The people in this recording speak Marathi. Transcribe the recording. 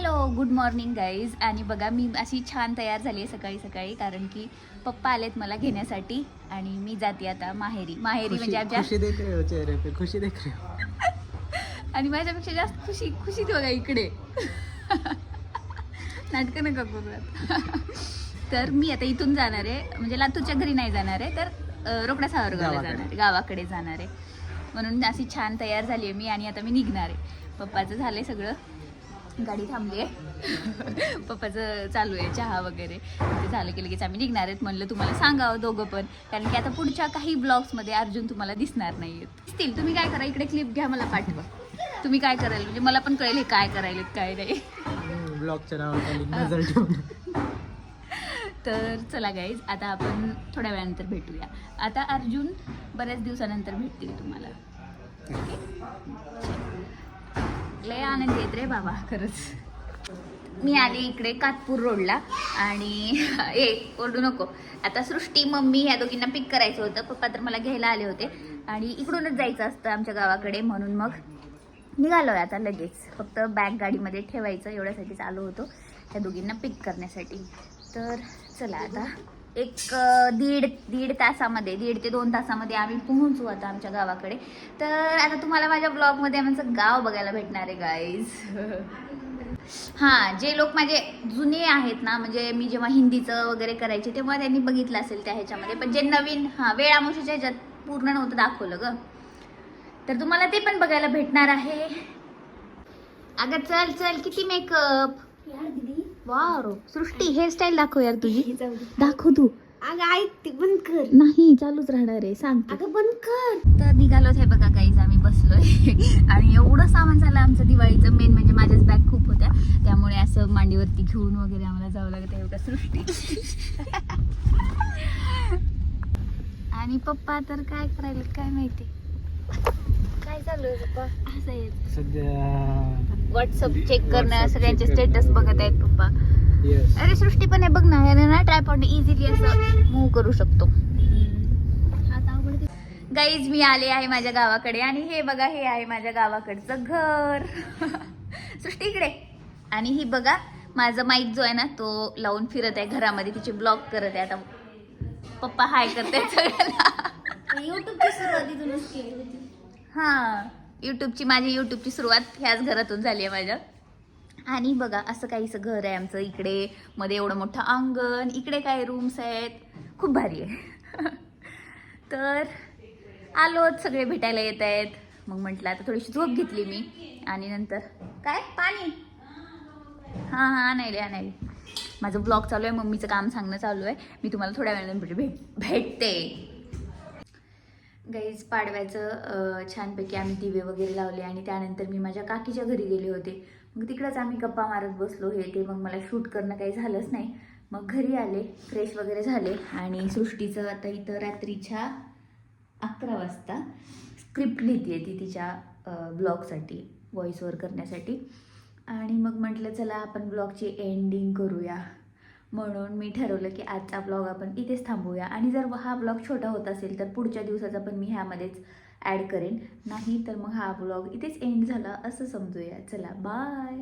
हॅलो गुड मॉर्निंग गाईज आणि बघा मी अशी छान तयार झाली आहे सकाळी सकाळी कारण की पप्पा आलेत मला घेण्यासाठी आणि मी जाते आता माहेरी. माहेरी म्हणजे खुशी आमच्या खुशी देख रहे हो चेहरे पे खुशी देख रहे हो. आणि माझ्यापेक्षा जास्त खुशी खुशी बघा इकडे. नाटकं नका करू. तर मी आता इथून जाणार आहे. म्हणजे लातूरच्या घरी नाही जाणार आहे तर रोकडा सावरगावला गावाकडे. जाणार आहे. गावाकडे जाणार आहे. म्हणून अशी छान तयार झाली आहे मी आणि आता मी निघणार आहे. पप्पाचं झालंय सगळं. गाडी थांबली आहे. पप्पाचं चालू आहे चहा वगैरे. ते झालं की लगेच आम्ही निघणार आहेत म्हणलं तुम्हाला सांगावं दोघं पण. कारण की आता पुढच्या काही ब्लॉग्समध्ये अर्जुन तुम्हाला दिसणार नाही आहेत. दिसतील तुम्ही काय करा? इकडे क्लिप घ्या मला पाठवा. तुम्ही काय कराल? म्हणजे मला पण कळेल हे काय करायला काय नाही. ब्लॉगच्या नावाखाली नजर ठेवून. तर चला गाईज आता आपण थोड्या वेळानंतर भेटूया. आता अर्जुन बऱ्याच दिवसानंतर भेटतील तुम्हाला. लय आनंद येत रे बाबा खरंच. मी आली इकडे कातपूर रोडला आणि ए ओरडू नको. आता सृष्टी मम्मी ह्या दोघींना पिक करायचं होतं. पप्पा तर मला घ्यायला आले होते. आणि इकडूनच जायचं असतं आमच्या गावाकडे म्हणून मग निघालो आता लगेच. फक्त बॅग गाडीमध्ये ठेवायचं एवढ्यासाठीच आलो होतो त्या दोघींना पिक करण्यासाठी. तर चला आता एक दीड दीड तासामध्ये दीड ते दोन तासामध्ये आम्ही पोहोचू आता आमच्या गावाकडे. तर आता तुम्हाला माझ्या ब्लॉगमध्ये आमचं गाव बघायला भेटणार आहे गाईज हां जे लोक माझे जुने आहेत ना म्हणजे मी जेव्हा हिंदीचं वगैरे करायचे तेव्हा त्यांनी बघितलं असेल त्या ह्याच्यामध्ये. पण जे नवीन हां वेळामुशीच्या ह्याच्यात पूर्ण नव्हतं दाखवलं ग. तर तुम्हाला ते पण बघायला भेटणार आहे. अगं चल चल किती मेकअप वाव सृष्टी हेअरस्टाईल दाखव यार तुझी. दाखव तू. अगं ऐक ते बंद कर. नाही चालूच राहणार आहे सांग. अगं बंद कर. तर निघालोच आहे बघा काहीच आम्ही बसलोय. आणि एवढं सामान झालं आमचं दिवाळीचं मेन म्हणजे माझ्याच बॅग खूप होत्या. त्यामुळे असं मांडीवरती घेऊन वगैरे आम्हाला जावं लागत आहे एवढं सृष्टी. आणि पप्पा तर काय करायला काय माहिती? काय चालू आहे पप्पा? असं सध्या व्हॉट्सअप चेक करणं सगळ्यांचे स्टेटस. बघत आहेत पप्पा. येस अरे सृष्टी पण आहे बघ ना याने ना ट्रायपॉड इझिली असं मूव करू शकतो. गाईज मी आले आहे माझ्या गावाकडे आणि हे बघा हे आहे माझ्या गावाकडचं घर. सृष्टी इकडे. आणि ही बघा माझं माईक जो आहे ना तो लावून फिरत आहे घरामध्ये तिचे ब्लॉग करत आहे. आता पप्पा हाय करते सगळ्यांना. युट्यूबची सुरुवात इथूनच केली होती. हां. यूट्यूबची माझी यूट्यूबची सुरुवात ह्याच घरातून झाली आहे माझ्या. आणि बघा असं काहीसं घर आहे आमचं इकडे. मध्ये एवढं मोठं अंगण इकडे काय रूम्स आहेत. खूप भारी आहे. तर आलोच सगळे भेटायला येत आहेत. मग म्हटलं आता थोडीशी झोप घेतली मी. आणि नंतर काय? पाणी? हां हां आणायले आणायले. माझं ब्लॉग चालू आहे मम्मीचं काम सांगणं चालू आहे. मी तुम्हाला थोड्या वेळाने भेट भेटते. गाईज पाडव्याचं छानपैकी आम्ही दिवे वगैरे लावले आणि त्यानंतर मी माझ्या काकीच्या घरी गेले होते. मग तिकडंच आम्ही गप्पा मारत बसलो. हे ते मग मला शूट करणं काही झालंच नाही. मग घरी आले फ्रेश वगैरे झाले आणि सृष्टीचं आता इथं रात्रीच्या अकरा वाजता स्क्रिप्ट लिहिते ती तिच्या ब्लॉगसाठी व्हॉइस करण्यासाठी. आणि मग म्हटलं चला आपण ब्लॉगची एंडिंग करूया. म्हणून मी ठरवलं की आजचा ब्लॉग आपण इथेच थांबूया. आणि जर हा ब्लॉग छोटा होत असेल तर पुढच्या दिवसाचा पण मी ह्यामध्येच ॲड करेन. नाही तर मग हा ब्लॉग इथेच एंड झाला असं समजूया. चला बाय